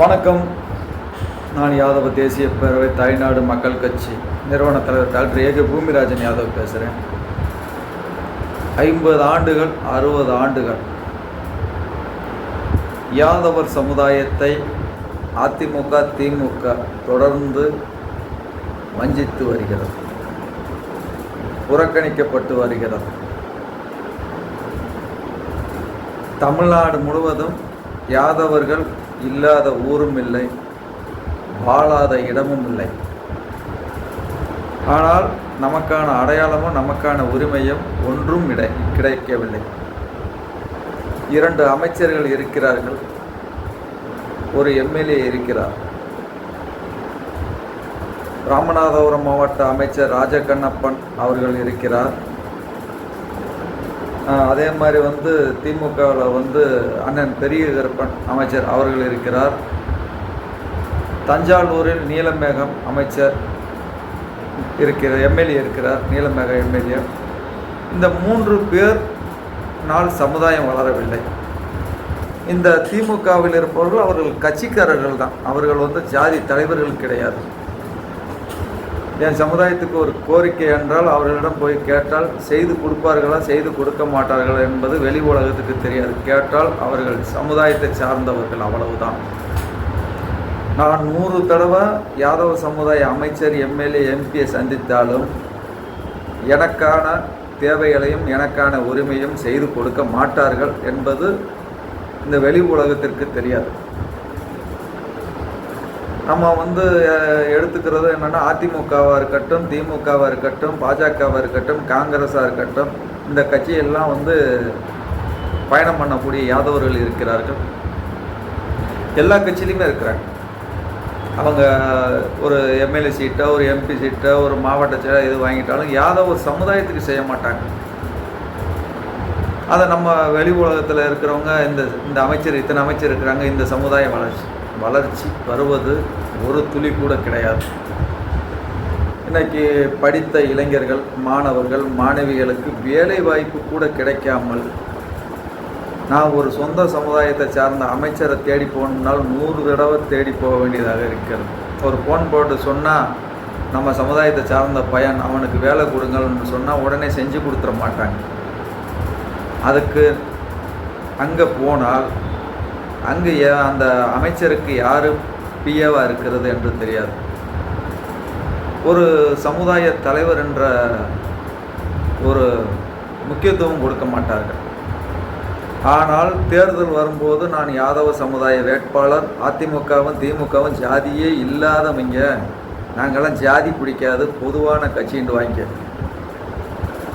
வணக்கம். நான் யாதவ தேசிய பேரவை தாய்நாடு மக்கள் கட்சி நிறுவன தலைவர் டாக்டர் ஏக பூமிராஜன் யாதவ் பேசுகிறேன் ஐம்பது ஆண்டுகள் அறுபது ஆண்டுகள் யாதவர் சமுதாயத்தை அதிமுக திமுக தொடர்ந்து வஞ்சித்து வருகிறது. புறக்கணிக்கப்பட்டு வருகிறது. தமிழ்நாடு முழுவதும் யாதவர்கள் இல்லாத ஊரும் இல்லை வாழாத இடமும் இல்லை. ஆனால் நமக்கான அடையாளமும் நமக்கான உரிமையும் ஒன்றும் இடை கிடைக்கவில்லை. இரண்டு அமைச்சர்கள் இருக்கிறார்கள். ஒரு எம்எல்ஏ இருக்கிறார். ராமநாதபுரம் மாவட்ட அமைச்சர் ராஜகண்ணப்பன் அவர்கள் இருக்கிறார். அதே மாதிரி வந்து திமுகவில் வந்து அண்ணன் பெரிய கருப்பன் அமைச்சர் அவர்கள் இருக்கிறார். தஞ்சாவூரில் நீலமேகம் அமைச்சர் இருக்கிற எம்எல்ஏ இருக்கிறார் நீலமேக எம்எல்ஏ. இந்த மூன்று பேர் நாள் சமுதாயம் வளரவில்லை. இந்த திமுகவில் இருப்பவர்கள் அவர்கள் கட்சிக்காரர்கள் தான். அவர்கள் வந்து ஜாதி தலைவர்கள் கிடையாது. என் சமுதாயத்துக்கு ஒரு கோரிக்கை என்றால் அவர்களிடம் போய் கேட்டால் செய்து கொடுப்பார்களா செய்து கொடுக்க மாட்டார்களா என்பது வெளி உலகத்துக்கு தெரியாது. கேட்டால் அவர்கள் சமுதாயத்தை சார்ந்தவர்கள் அவ்வளவுதான். நான் நூறு தடவை யாதவ சமுதாய அமைச்சர் எம்எல்ஏ எம்பியை சந்தித்தாலும் எனக்கான தேவைகளையும் எனக்கான உரிமையும் செய்து கொடுக்க மாட்டார்கள் என்பது இந்த வெளி உலகத்திற்கு தெரியாது. நம்ம வந்து எடுத்துக்கிறது என்னென்னா அதிமுகவாக இருக்கட்டும் திமுகவாக இருக்கட்டும் பாஜகவாக இருக்கட்டும் காங்கிரஸாக இருக்கட்டும் இந்த கட்சியெல்லாம் வந்து பயணம் பண்ணக்கூடிய யாதவர்கள் இருக்கிறார்கள். எல்லா கட்சியிலையுமே இருக்கிறாங்க. அவங்க ஒரு எம்எல்ஏ சீட்டோ ஒரு எம்பி சீட்டோ ஒரு மாவட்ட சீட்டோ எது வாங்கிட்டாலும் யாதவ ஒரு சமுதாயத்துக்கு செய்ய மாட்டாங்க. அதை நம்ம வெளி உலகத்தில் இருக்கிறவங்க இந்த இந்த அமைச்சர் இத்தனை அமைச்சர் இருக்கிறாங்க இந்த சமுதாய வளர்ச்சி வளர்ச்சி வருவது ஒரு துளி கூட கிடையாது. இன்னைக்கு படித்த இளைஞர்கள் மாணவர்கள் மாணவிகளுக்கு வேலை வாய்ப்பு கூட கிடைக்காமல் நான் ஒரு சொந்த சமுதாயத்தை சார்ந்த அமைச்சரை தேடி போகணும்னால் நூறு தடவை தேடி போக வேண்டியதாக இருக்கிறது. ஒரு ஃபோன் போட்டு சொன்னால் நம்ம சமுதாயத்தை சார்ந்த பையன் அவனுக்கு வேலை கொடுங்கள்னு சொன்னால் உடனே செஞ்சு கொடுத்துட மாட்டாங்க. அதுக்கு அங்கே போனால் அங்கே அந்த அமைச்சருக்கு யார் பிஏவாக இருக்கிறது என்று தெரியாது. ஒரு சமுதாய தலைவர் என்ற ஒரு முக்கியத்துவம் கொடுக்க மாட்டார்கள். ஆனால் தேர்தல் வரும்போது நான் யாதவ சமுதாய வேட்பாளர் அதிமுகவும் திமுகவும் ஜாதியே இல்லாதவங்க. நாங்கள்லாம் ஜாதி பிடிக்காது பொதுவான கட்சின்னு வாங்க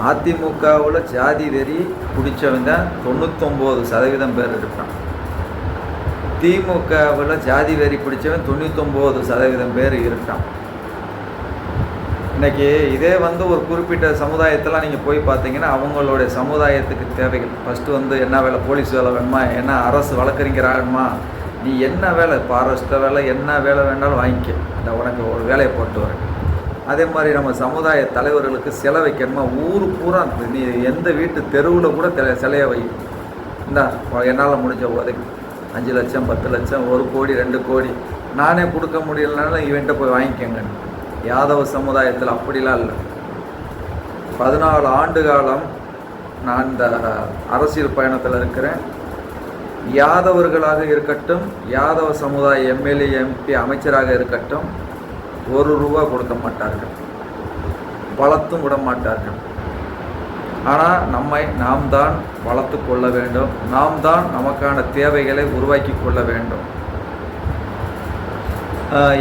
அதிமுகவில் ஜாதி வெறி பிடிச்சவங்க தொண்ணூத்தொம்பது சதவீதம் பேர் இருக்கான் திமுகவில் ஜாதி வெறி பிடிச்சவன் தொண்ணூத்தொம்பது சதவீதம் பேர் இருக்கான். இன்னைக்கு இதே வந்து ஒரு குறிப்பிட்ட சமுதாயத்தெலாம் நீங்கள் போய் பார்த்தீங்கன்னா அவங்களுடைய சமுதாயத்துக்கு தேவைகள். ஃபஸ்ட்டு வந்து என்ன வேலை போலீஸ் வேலை வேணுமா? என்ன அரசு வழக்கறிஞர் ஆகணுமா நீ என்ன வேலை ஃபாரஸ்ட்டை வேலை என்ன வேலை வேணாலும் வாங்கிக்க. இந்த உனக்கு ஒரு வேலையை போட்டு வரேன். அதே மாதிரி நம்ம சமுதாய தலைவர்களுக்கு சிலை வைக்கணுமா? ஊர் பூரா நீ எந்த வீட்டு தெருவில் கூட சிலையை வை. இந்தா என்னால் முடிஞ்ச உதவி. அஞ்சு லட்சம் பத்து லட்சம் ஒரு கோடி ரெண்டு கோடி. நானே கொடுக்க முடியலனாலும் இவன்கிட்ட போய் வாங்கிக்கோங்க. யாதவ சமுதாயத்தில் அப்படிலாம் இல்லை. பதினாலு ஆண்டு காலம் நான் இந்த அரசியல் பயணத்தில் இருக்கிறேன். யாதவர்களாக இருக்கட்டும் யாதவ சமுதாய எம்எல்ஏ எம்பி அமைச்சராக இருக்கட்டும் ஒரு ரூபா கொடுக்க மாட்டார்கள். வளர்த்தும் விட மாட்டார்கள். ஆனால் நம்மை நாம் தான் வளர்த்து கொள்ள வேண்டும். நாம் தான் நமக்கான தேவைகளை உருவாக்கி கொள்ள வேண்டும்.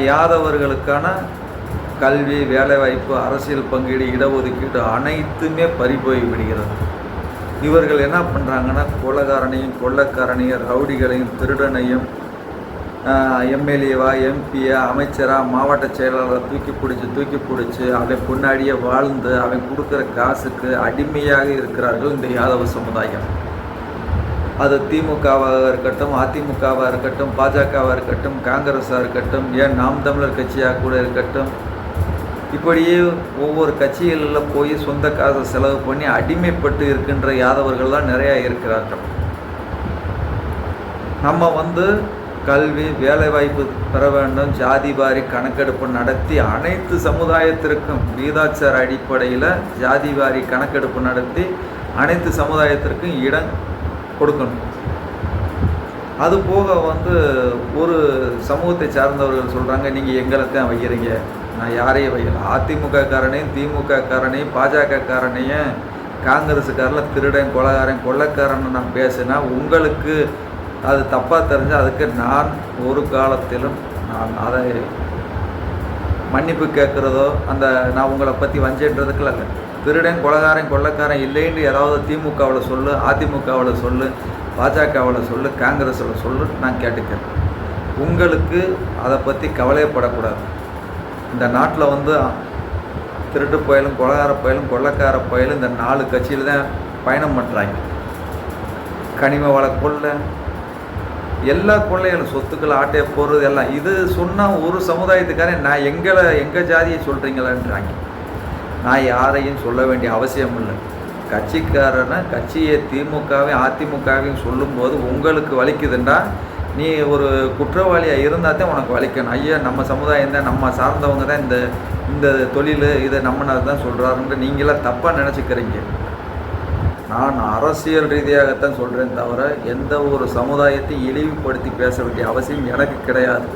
யாதவர்களுக்கான கல்வி வேலைவாய்ப்பு அரசியல் பங்கீடு இடஒதுக்கீடு அனைத்துமே பறிபோய் விடுகிறது. இவர்கள் என்ன பண்ணுறாங்கன்னா கொலகாரனையும் கொள்ளக்காரனையும் ரவுடிகளையும் திருடனையும் எம்எல்ஏவா எம்பியா அமைச்சராக மாவட்ட செயலாளரை தூக்கி பிடிச்சி தூக்கி பிடிச்சி அவன் பின்னாடியே வாழ்ந்து அவன் கொடுக்குற காசுக்கு அடிமையாக இருக்கிறார்கள் இந்த யாதவ சமுதாயம். அது திமுகவாக இருக்கட்டும் அதிமுகவாக இருக்கட்டும் பாஜகவாக இருக்கட்டும் காங்கிரஸாக இருக்கட்டும் ஏன் நாம் தமிழர் கட்சியாக கூட இருக்கட்டும். இப்படியே ஒவ்வொரு கட்சிகளில் போய் சொந்த காசை செலவு பண்ணி அடிமைப்பட்டு இருக்கின்ற யாதவர்கள்லாம் நிறையா இருக்கிறார்கள். நம்ம வந்து கல்வி வேலைவாய்ப்பு பெற வேண்டும். ஜாதி வாரி கணக்கெடுப்பு நடத்தி அனைத்து சமுதாயத்திற்கும் வீதாச்சார அடிப்படையில் ஜாதி வாரி கணக்கெடுப்பு நடத்தி அனைத்து சமுதாயத்திற்கும் இடம் கொடுக்கணும். அது போக வந்து ஒரு சமூகத்தை சார்ந்தவர்கள் சொல்கிறாங்க நீங்கள் எங்களை தான் வைக்கிறீங்க. நான் யாரையும் வைக்கல. அதிமுக காரனையும் திமுக காரனையும் பாஜக காரனையும் காங்கிரஸுக்காரில் திருடன் கொலகாரன் கொள்ளக்காரன் நான் பேசினா உங்களுக்கு அது தப்பாக தெரிஞ்சால் அதுக்கு நான் ஒரு காலத்திலும் நான் அதை மன்னிப்பு கேட்குறதோ அந்த நான் உங்களை பற்றி வஞ்சன்றதுக்குலாம் இல்லை. திருடன் கொலகாரன் கொள்ளக்காரன் இல்லைன்னு ஏதாவது திமுகவில் சொல்லு அதிமுகவில் சொல்லு பாஜகவில் சொல்லு காங்கிரஸில் சொல்லு நான் கேட்டுக்கிறேன். உங்களுக்கு அதை பற்றி கவலையப்படக்கூடாது இந்த நாட்டில் வந்து திருட்டு புயலும் கொலகார புயலும் கொள்ளக்கார புயலும் இந்த நாலு கட்சியில் தான் பயணம் பண்ணுறாங்க கனிம வள கொள்ளை எல்லா கொள்ளைகளும் சொத்துக்கள் ஆட்டையை போடுறது எல்லாம். இது சொன்னால் ஒரு சமுதாயத்துக்காரன் நான் எங்களை எங்கள் ஜாதியை சொல்கிறீங்களான்றாங்க நான் யாரையும் சொல்ல வேண்டிய அவசியம் இல்லை. கட்சிக்காரனை கட்சியை திமுகவையும் அதிமுகவையும் சொல்லும்போது உங்களுக்கு வலிக்குதுண்டா? நீ ஒரு குற்றவாளியாக இருந்தால் தான் உனக்கு வலிக்கணும். ஐயா நம்ம சமுதாயம் தான் நம்ம சார்ந்தவங்க தான் இந்த இந்த தொழில் இதை நம்மனால தான் சொல்கிறாருன்ட்டு நீங்களாம் தப்பாக நினச்சிக்கிறீங்க. நான் அரசியல் ரீதியாகத்தான் சொல்கிறேன் தவிர எந்த ஒரு சமுதாயத்தையும் இழிவுபடுத்தி பேச வேண்டிய அவசியம் எனக்கு கிடையாது.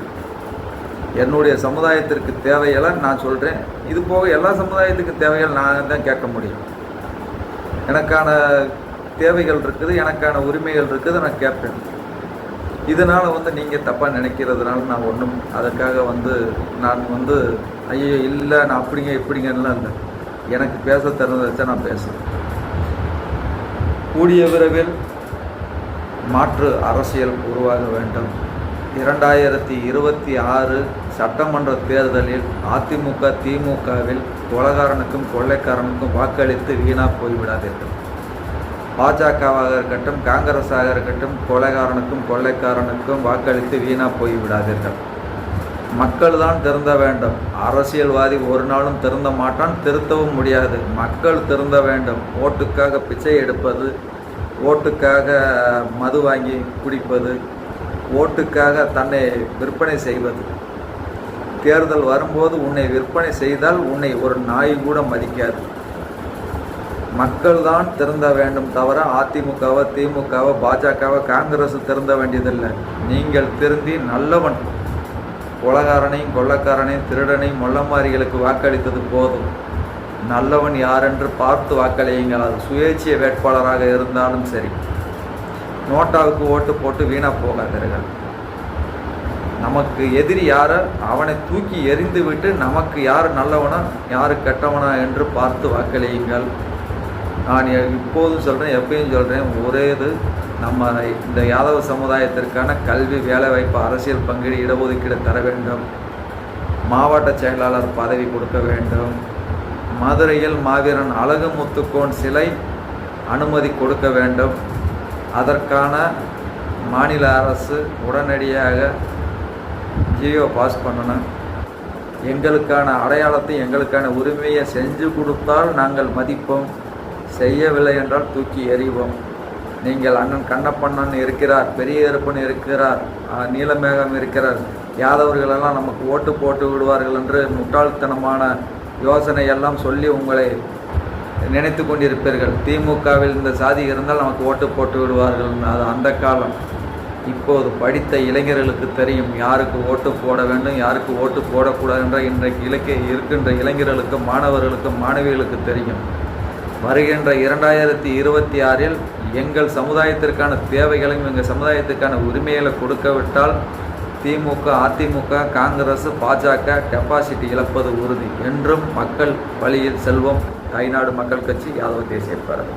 என்னுடைய சமுதாயத்திற்கு தேவையெல்லாம் நான் சொல்கிறேன் இது போக எல்லா சமுதாயத்துக்கு தேவைகள் நான் தான் கேட்க முடியும். எனக்கான தேவைகள் இருக்குது எனக்கான உரிமைகள் இருக்குது நான் கேட்பேன். இதனால் வந்து நீங்கள் தப்பாக நினைக்கிறதுனால நான் ஒன்றும் அதுக்காக வந்து நான் வந்து ஐயோ இல்லை நான் அப்படிங்க இப்படிங்கலாம் இல்லை. எனக்கு பேச திறந்து வச்சா நான் பேசுகிறேன் கூடிய விரைவில் மாற்று அரசியல் உருவாக வேண்டும். இரண்டாயிரத்தி இருபத்தி ஆறு சட்டமன்ற தேர்தலில் அதிமுக திமுகவில் கொலகாரனுக்கும் கொள்ளைக்காரனுக்கும் வாக்களித்து வீணாக போய்விடாதீர்கள். பாஜகவாக இருக்கட்டும் காங்கிரஸாக இருக்கட்டும் கொலைகாரனுக்கும் கொள்ளைக்காரனுக்கும் வாக்களித்து வீணாக போய்விடாதீர்கள். மக்கள் தான் திருந்த வேண்டும். அரசியல்வாதி ஒரு நாளும் திருந்த மாட்டான் திருத்தவும் முடியாது. மக்கள் திருந்த வேண்டும். ஓட்டுக்காக பிச்சை எடுப்பது ஓட்டுக்காக மது வாங்கி குடிப்பது ஓட்டுக்காக தன்னை விற்பனை செய்வது. தேர்தல் வரும்போது உன்னை விற்பனை செய்தால் உன்னை ஒரு நாய் கூட மதிக்காது. மக்கள் தான் திருந்த வேண்டும் தவிர அதிமுகவோ திமுகவோ பாஜகவை காங்கிரஸ் திருந்த வேண்டியதில்லை. நீங்கள் திருந்தி நல்லவன். கொலகாரனையும் கொள்ளக்காரனையும் திருடனையும் மொள்ளமாரிகளுக்கு வாக்களித்தது போதும். நல்லவன் யாரென்று பார்த்து வாக்களியுங்கள். அது சுயேட்சை வேட்பாளராக இருந்தாலும் சரி. நோட்டாவுக்கு ஓட்டு போட்டு வீணாக போகாதீர்கள். நமக்கு எதிரி யார அவனை தூக்கி எரிந்து விட்டு நமக்கு யார் நல்லவனா யார் கெட்டவனா என்று பார்த்து வாக்களியுங்கள். நான் இப்போதும் சொல்கிறேன் எப்பயும் சொல்கிறேன் ஒரே இது நம்ம இந்த யாதவ சமுதாயத்திற்கான கல்வி வேலைவாய்ப்பு அரசியல் பங்கீடு இடஒதுக்கீடு தர வேண்டும். மாவட்ட செயலாளர் பதவி கொடுக்க வேண்டும். மதுரையில் மாவீரன் அழகு முத்துக்கோன் சிலை அனுமதி கொடுக்க வேண்டும். அதற்கான மாநில அரசு உடனடியாக ஜியோ பாஸ் பண்ணணும். எங்களுக்கான அடையாளத்தை எங்களுக்கான உரிமையை செஞ்சு கொடுத்தால் நாங்கள் மதிப்போம். செய்யவில்லை என்றால் தூக்கி எறிவோம். நீங்கள் அண்ணன் கண்ணப்பண்ணன் இருக்கிறார் பெரிய இருப்பன் இருக்கிறார் நீலமேகம் இருக்கிறார். யாதவர்களெல்லாம் நமக்கு ஓட்டு போட்டு விடுவார்கள் என்று முட்டாள்தனமான யோசனை எல்லாம் சொல்லி உங்களை நினைத்து கொண்டிருப்பீர்கள். திமுகவில் இந்த சாதி இருந்தால் நமக்கு ஓட்டு போட்டு விடுவார்கள் அது அந்த காலம். இப்போது படித்த இளைஞர்களுக்கு தெரியும் யாருக்கு ஓட்டு போட வேண்டும் யாருக்கு ஓட்டு போடக்கூடாது என்ற இன்றைக்கு இலக்கிய இருக்கின்ற இளைஞர்களுக்கும் மாணவர்களுக்கும் மாணவிகளுக்கு தெரியும். வருகின்ற இரண்டாயிரத்தி இருபத்தி ஆறில் எங்கள் சமுதாயத்திற்கான தேவைகளையும் எங்கள் சமுதாயத்துக்கான உரிமைகளை கொடுக்கவிட்டால் திமுக அதிமுக காங்கிரஸ் பாஜக கெப்பாசிட்டி இழப்பது உறுதி என்றும் மக்கள் வழியில் செல்வம். தாய்நாடு மக்கள் கட்சி யாதவ தேசிய பேரவை.